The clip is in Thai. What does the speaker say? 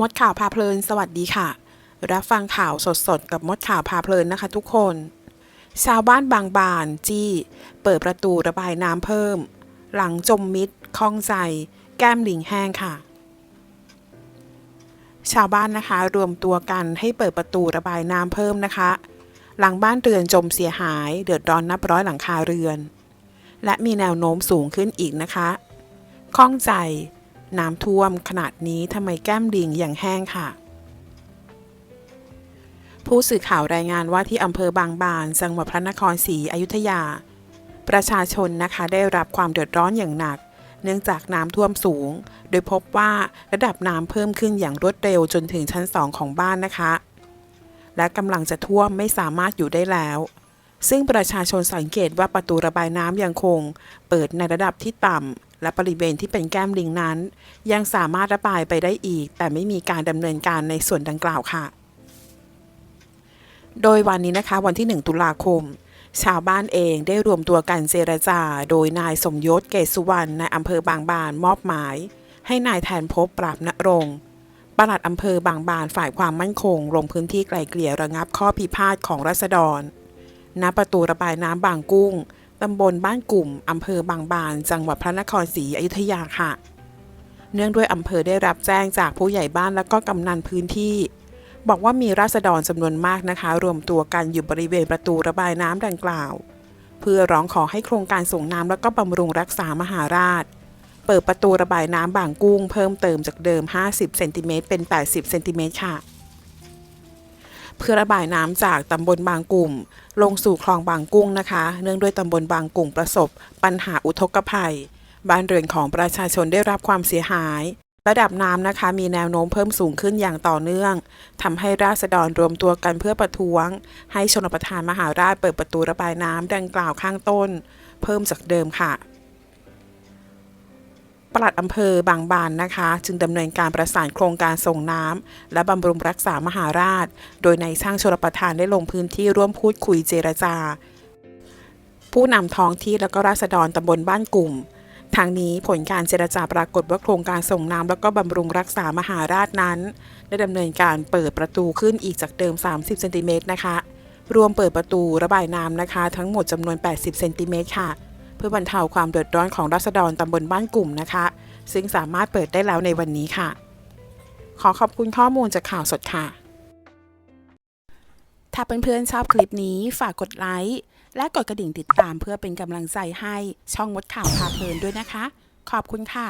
มดข่าวพาเพลิน สวัสดีค่ะ รับฟังข่าวสดๆ กับมดข่าวพาเพลินนะคะทุกคน ชาวบ้านบางบานจี้ เปิดประตูระบายน้ำเพิ่ม หลังจมมิดคลองใจ แก้มลิงแห้งค่ะ ชาวบ้านนะคะรวมตัวกันให้เปิดประตูระบายน้ำเพิ่มนะคะ หลังบ้านเรือนจมเสียหาย เดือดร้อนนับร้อยหลังคาเรือน และมีแนวโน้มสูงขึ้นอีกนะคะข้องใจ น้ำท่วมขนาดนี้ทำไมแก้มลิงอย่างแห้งค่ะ ผู้สื่อข่าวรายงานว่าที่อำเภอบางบานจังหวัดพระนครศรีอยุธยา ประชาชนนะคะได้รับความเดือดร้อนอย่างหนัก เนื่องจากน้ำท่วมสูง โดยพบว่าระดับน้ำเพิ่มขึ้นอย่างรวดเร็วจนถึงชั้นสองของบ้านนะคะ และกำลังจะท่วมไม่สามารถอยู่ได้แล้วซึ่งประชาชนสังเกตว่าประตูระบายน้ำยังคง เปิดในระดับที่ต่ำ และบริเวณที่เป็นแก้มลิงนั้น ยังสามารถระบายไปได้อีก แต่ไม่มีการดำเนินการในส่วนดังกล่าวค่ะ โดยวันนี้นะคะวันที่ 1 ตุลาคม ชาวบ้านเองได้รวมตัวกันเจรจา โดยนายสมยศเกศสุวรรณในอำเภอบางบานมอบหมาย ให้นายแทนพบปราบณรงค์ปลัดอำเภอบางบานฝ่ายความมั่นคง ลงพื้นที่ไกลเกลี่ยระงับข้อพิพาทของรัษฎรณประตูระบายน้ำบางกุ้ง ตำบลบ้านกลุ่ม อำเภอบางบาน จังหวัดพระนครศรีอยุธยาค่ะ เนื่องด้วยอำเภอได้รับแจ้งจากผู้ใหญ่บ้านและก็กำนันพื้นที่ บอกว่ามีราษฎรจำนวนมากนะคะ รวมตัวกันอยู่บริเวณประตูระบายน้ำดังกล่าว เพื่อร้องขอให้โครงการส่งน้ำและก็บำรุงรักษามหาราช เปิดประตูระบายน้ำบางกุ้ง เพิ่มเติมจากเดิม 50 เซนติเมตรเป็น 80 เซนติเมตรค่ะ เพื่อระบายน้ำจากตำบลบางกลุ่ม ลงสู่คลองบางกุ้งนะคะ เนื่องด้วยตำบลบางกลุ่มประสบ ปัญหาอุทกภัย บ้านเรือนของประชาชนได้รับความเสียหาย ระดับน้ำนะคะ มีแนวโน้มเพิ่มสูงขึ้นอย่างต่อเนื่องทำให้ราษฎรรวมตัวกันเพื่อประท้วง ให้ชนประทานมหาราชเปิดประตูระบายน้ำดังกล่าวข้างต้น เพิ่มจากเดิมค่ะ ปลัดอำเภอบางบานนะคะ จึงดำเนินการประสานโครงการส่งน้ำและบำรุงรักษามหาราช โดยในช่างชลประทานได้ลงพื้นที่ร่วมพูดคุยเจรจา ผู้นำท้องที่และก็ราษฎรตำบลบ้านกลุ่มทางนี้ผลการเจรจาปรากฏว่าโครงการส่งน้ำและก็บำรุงรักษามหาราชนั้น ได้ดำเนินการเปิดประตูขึ้นอีกจากเดิม 30 เซนติเมตรนะคะ รวมเปิดประตูระบายน้ำนะคะ ทั้งหมดจำนวน 80 เซนติเมตรค่ะ เพื่อบรรเทาความเดือดร้อนของรัษฎรตำบลบ้านกลุ่มนะคะ ซึ่งสามารถเปิดได้แล้วในวันนี้ค่ะ ขอขอบคุณข้อมูลจากข่าวสดค่ะ ถ้าเพื่อนๆชอบคลิปนี้ฝากกดไลค์และกดกระดิ่งติดตามเพื่อเป็นกำลังใจให้ช่องมดข่าวพาเพลินด้วยนะคะ ขอบคุณค่ะ